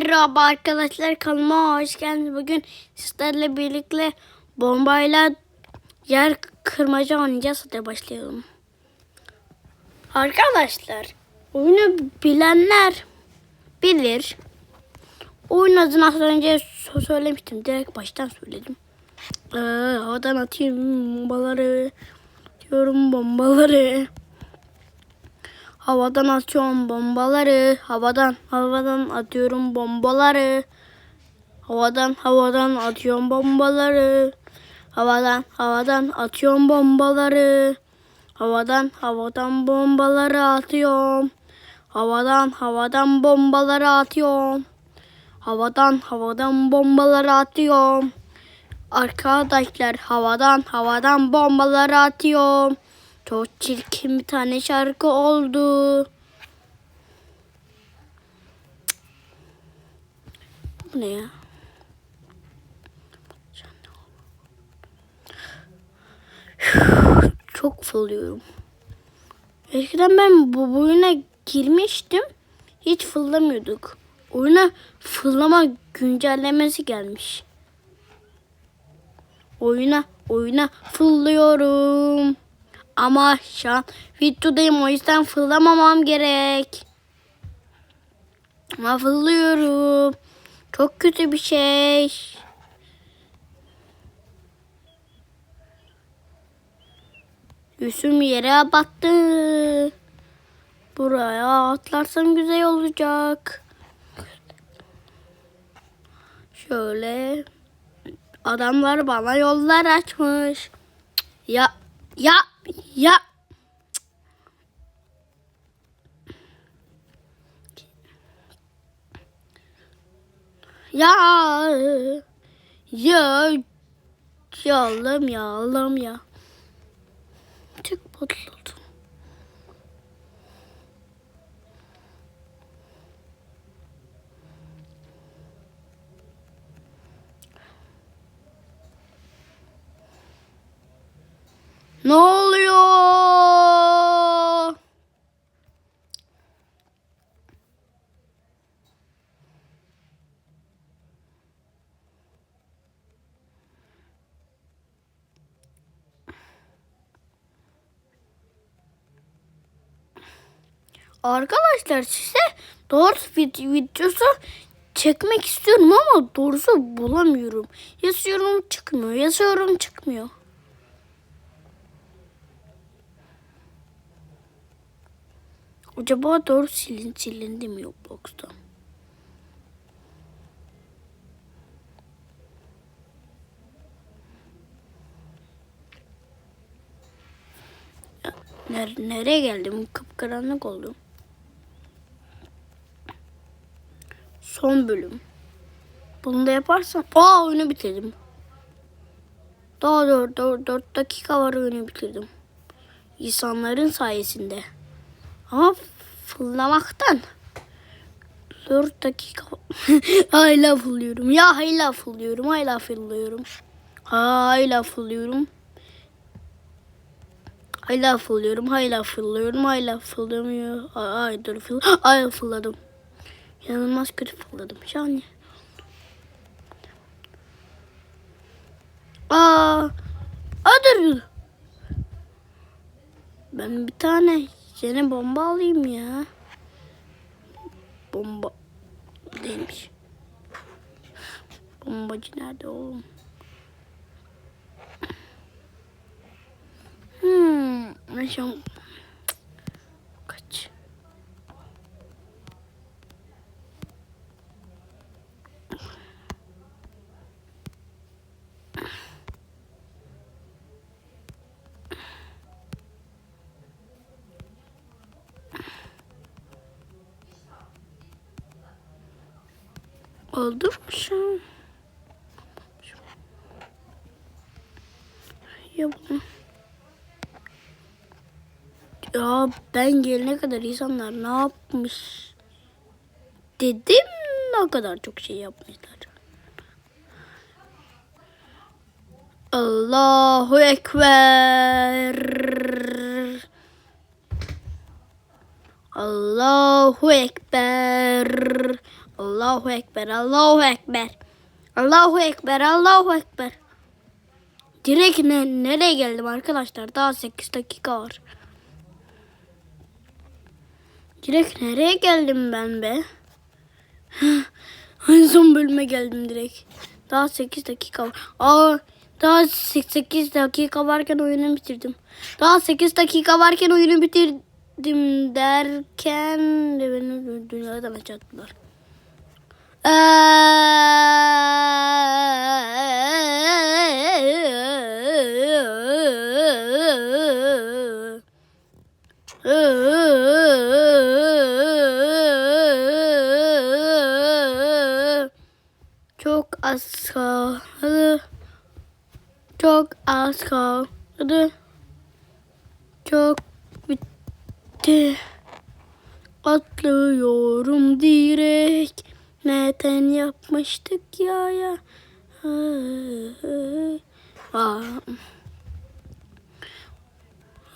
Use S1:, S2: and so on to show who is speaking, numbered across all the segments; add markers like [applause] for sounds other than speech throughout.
S1: Merhaba arkadaşlar kanalıma hoş geldiniz. Bugün sizlerle birlikte bombayla yer kırmaca oynayacağız. Hadi başlayalım. Arkadaşlar oyunu bilenler bilir. Oyun adını az önce söylemiştim. Direkt baştan söyledim. Ee, havadan atayım bombaları. Atıyorum bombaları. Havadan atıyorum bombaları. Havadan havadan atıyorum bombaları. Havadan havadan atıyorum bombaları. Havadan havadan atıyorum bombaları. Havadan havadan bombaları atıyorum. Havadan havadan bombaları atıyorum. Havadan havadan bombaları atıyorum. Arkadaşlar havadan havadan bombaları atıyorum. Çok çirkin bir tane şarkı oldu. Bu ne ya? Çok fırlıyorum. Eskiden ben bu bu oyuna girmiştim. Hiç fırlamıyorduk. Oyuna fırlama güncellemesi gelmiş. Oyuna oyuna fırlıyorum. Ama şu an videodayım o yüzden fırlamamam gerek. Ama fırlıyorum. Çok kötü bir şey. Yüzüm yere battı. Buraya atlarsam güzel olacak. Şöyle adamlar bana yollar açmış. Ya ya ya ya ya yalım yalım ya çok mutlu oldum. Ne oluyor? Arkadaşlar size doğrusu vid- videosu çekmek istiyorum ama doğrusu bulamıyorum. Yazıyorum çıkmıyor, yazıyorum çıkmıyor. Acaba doğru silin silindi mi Roblox'ta? Ya, ner- nereye geldim? Kıpkaranlık oldum. Son bölüm. Bunu da yaparsam... Aa oyunu bitirdim. Daha 4, 4, 4 dakika var oyunu bitirdim. İnsanların sayesinde. Ama fırlamaktan 4 dakika [laughs] hala fırlıyorum. Ya hala fırlıyorum. Hala fırlıyorum. Hala fırlıyorum. Hala fırlıyorum. Hala fırlıyorum. Hala fırlamıyor. Ay dur fır. Ay fırladım. İnanılmaz kötü fırladım. Yani. Aa. Dur. Ben bir tane yeni bomba alayım ya. Bomba değilmiş. Bombacı nerede oğlum? Hmm, ben şu an... Kaç. An? Ya. Ya ben gelene kadar insanlar ne yapmış? Dedim ne kadar çok şey yapmışlar. Allahu Ekber. Allahu Ekber. Allahu Ekber, Allahu Ekber. Allahu Ekber, Allahu Ekber. Direkt ne, nereye geldim arkadaşlar? Daha 8 dakika var. Direkt nereye geldim ben be? [laughs] en son bölüme geldim direkt. Daha 8 dakika var. Aa, daha 8 dakika varken oyunu bitirdim. Daha 8 dakika varken oyunu bitirdim derken de beni dünyadan açattılar. Çok az kaldı. Çok az kaldı. Çok bitti. Atlıyorum direkt. Neden yapmıştık ya ya. Aa.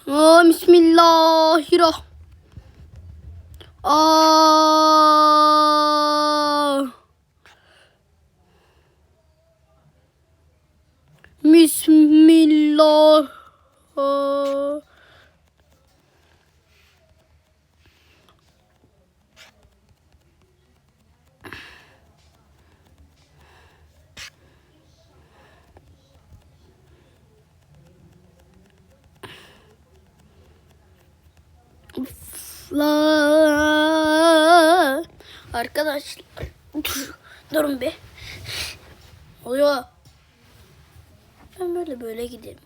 S1: Aa, Bismillahirrahmanirrahim. Aa. Bismillah. Aa. La. Arkadaşlar dur, durun bir. Oluyor. Ben böyle böyle gidelim.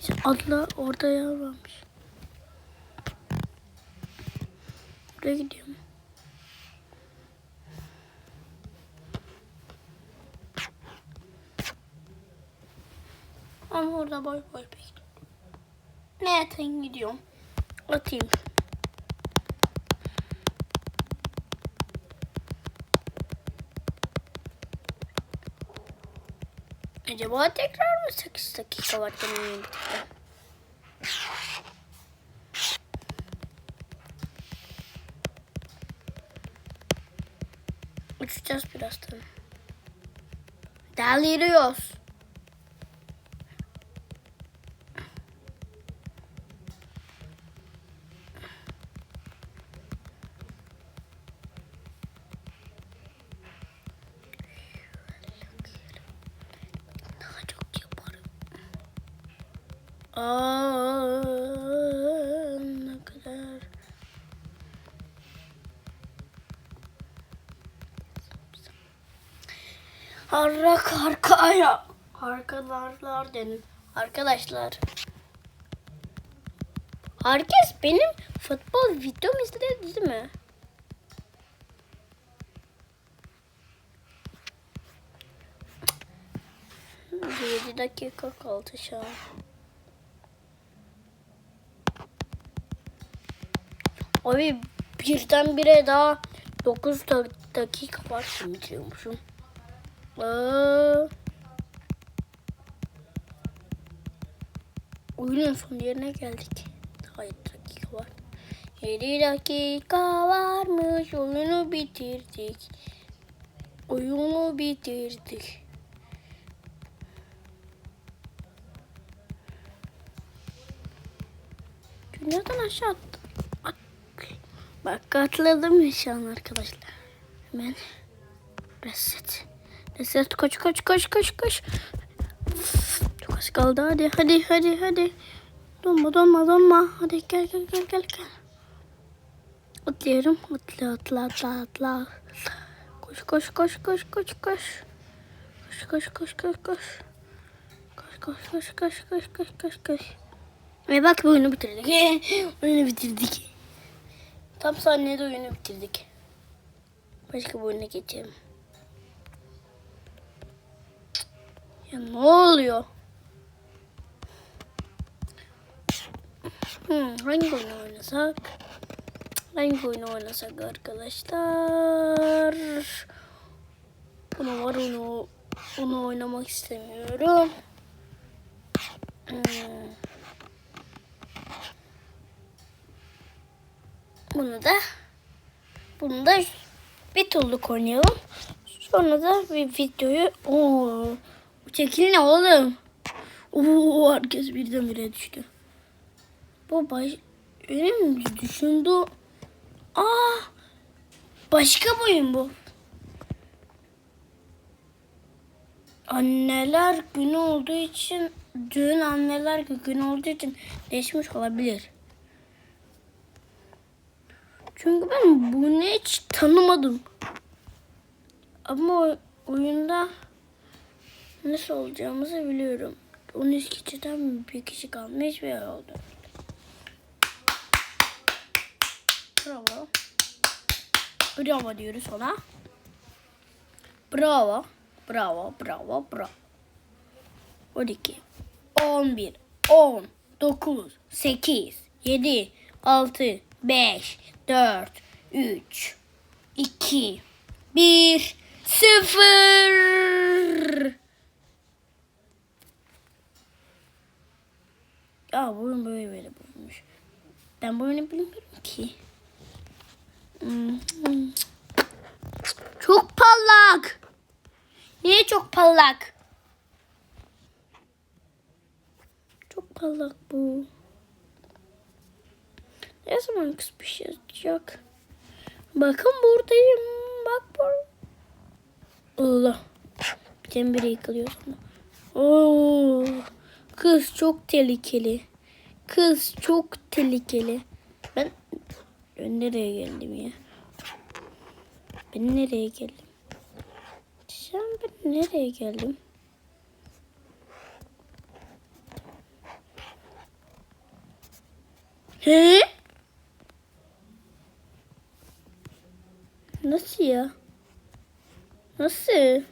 S1: İşte adla orada yer varmış. Buraya gidiyorum. Ama orada boy boy bekliyorum. Ne atayım gidiyorum. Atayım. Acaba tekrar mı 8 dakika var denemeyi bitirdim? Uçacağız birazdan. Deliriyoruz. Aa, ne kadar. Harrak arkaya. Arkalarlar dedim. Arkadaşlar. Herkes benim futbol videomu izledi değil mi? Yedi dakika kaldı şu an. Abi birdenbire daha 9 dakika var şimdi bitiriyormuşum. Aa. Oyunun son yerine geldik. Daha 7 dakika var. 7 dakika varmış. Oyunu bitirdik. Oyunu bitirdik. Dünyadan aşağı. Bak atladım şu an arkadaşlar. Hemen reset. Reset koş koş koş koş koş. Çok az kaldı hadi hadi hadi hadi. Donma donma donma. Hadi gel gel gel gel gel. Atlıyorum. Atla atla atla atla. Koş koş koş koş koş koş. Koş koş koş koş koş. Koş koş koş koş koş koş koş koş. Ve bak bu oyunu bitirdik. oyunu bitirdik. Tam saniyede oyunu bitirdik. Başka bir oyuna geçelim. Ya ne oluyor? Hmm, hangi oyunu oynasak? Hangi oyunu oynasak arkadaşlar? Bunu var onu onu oynamak istemiyorum. Hmm. Bunu da bunu da bir turluk oynayalım. Sonra da bir videoyu Oo, bu çekil ne oğlum? Oo, herkes birdenbire düştü. Bu baş... Benim düşündü. Aa, başka bir oyun bu. Anneler günü olduğu için dün anneler günü olduğu için değişmiş olabilir. Çünkü ben bunu hiç tanımadım. Ama oyunda nasıl olacağımızı biliyorum. 13 kişiden bir kişi kalmış ve oldu. Bravo. Bravo diyoruz ona. Bravo. Bravo, bravo, bravo. 12, 11, 10, 9, 8, 7, 6, 5, 4, 3, 2, 1, 0. Ya bu oyun böyle böyle bulmuş. Ben bu bilmiyorum ki. Çok parlak. Niye çok parlak? Çok parlak bu. Ne zaman kıspışacak? Bakın buradayım. Bak bu. Allah. Bir biri yıkılıyor. Oo. Kız çok tehlikeli. Kız çok tehlikeli. Ben, ben nereye geldim ya? Ben nereye geldim? Sen ben nereye geldim? He? Ya? Nasıl?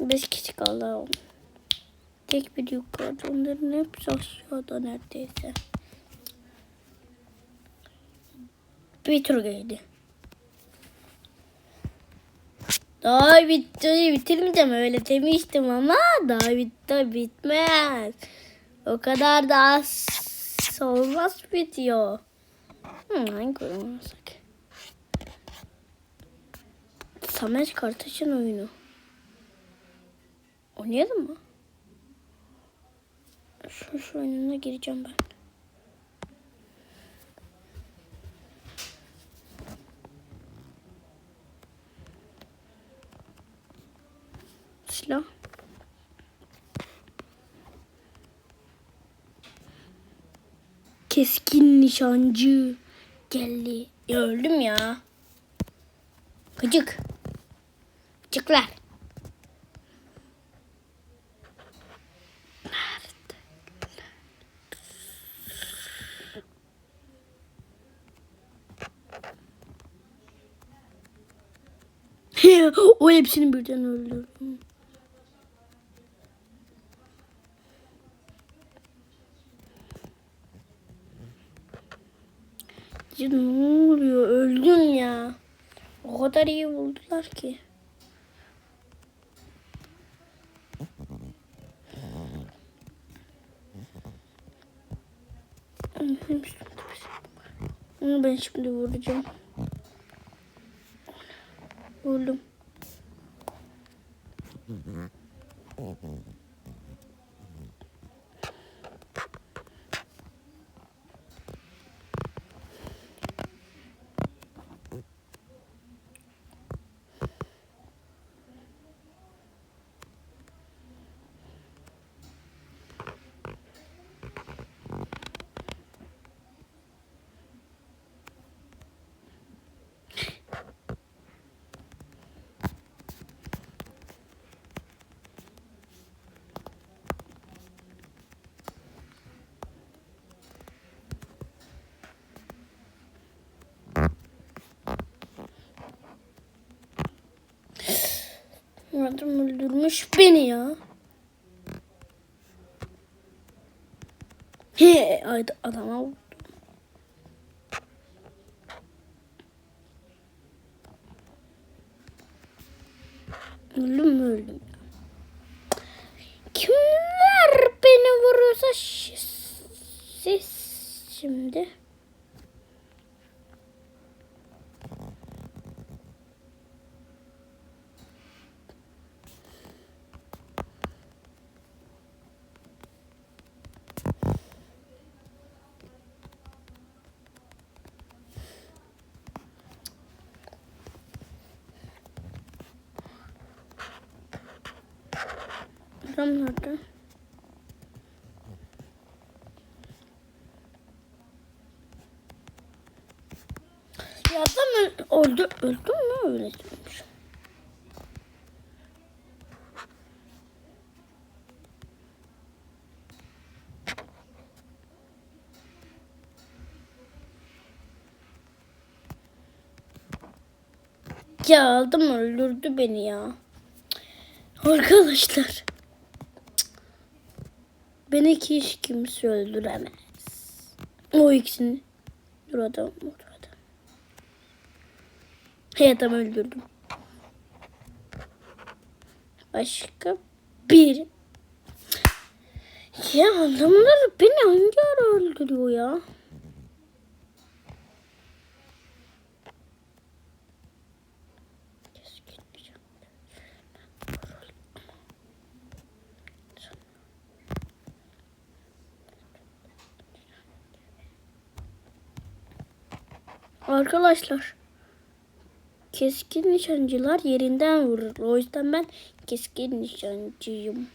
S1: Beş kişi kaldı. Tek bir yukarıda. Onların hepsi aşağıda neredeyse. Bir tur geldi. Daha bitti bitirmeyeceğim öyle demiştim ama daha bitti bitmez. O kadar da az olmaz video. Hmm, hangi oynasak? Samet Kartaş'ın oyunu. Oynayalım mı? Şu, şu oyununa gireceğim ben. Silah. Keskin nişancı geldi. Ya öldüm ya. Gıcık. Nerede? [laughs] o hepsini birden öldürdüm. Ya ne oluyor? Öldüm ya. O kadar iyi buldular ki. Onu ben şimdi vuracağım. Vurdum. Adam öldürmüş beni ya. He, adama vurdum. Öldüm mü öldüm. Kimler beni vuruyorsa siz şimdi. Adam nerede? Ya adam öl- öldü, öldü mü öyle demiş. Ya adam öldürdü beni ya. Arkadaşlar. Beni hiç kimse öldüremez. O ikisini. Dur adam, dur adam. Hey adam öldürdüm. Başka bir. Ya adamlar beni hangi ara öldürüyor ya? Keskin nişan. Arkadaşlar keskin nişancılar yerinden vurur. O yüzden ben keskin nişancıyım.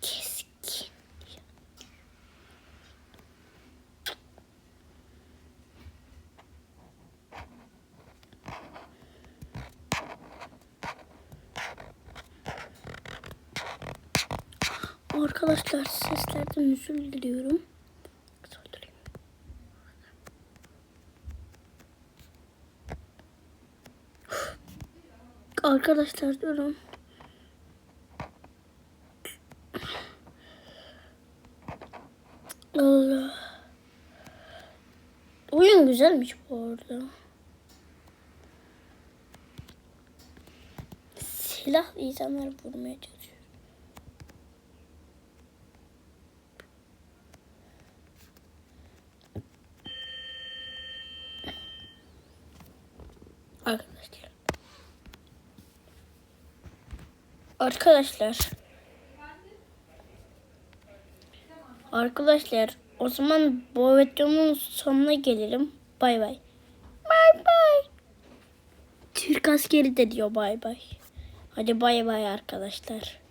S1: Keskin. Arkadaşlar seslerden özür diliyorum. Arkadaşlar durun. Allah. Oyun güzelmiş bu arada. Silah insanları vurmaya çalışıyor. Arkadaşlar. Arkadaşlar. Arkadaşlar o zaman bu videonun sonuna gelelim. Bay bay. Bay bay. Türk askeri de diyor bay bay. Hadi bay bay arkadaşlar.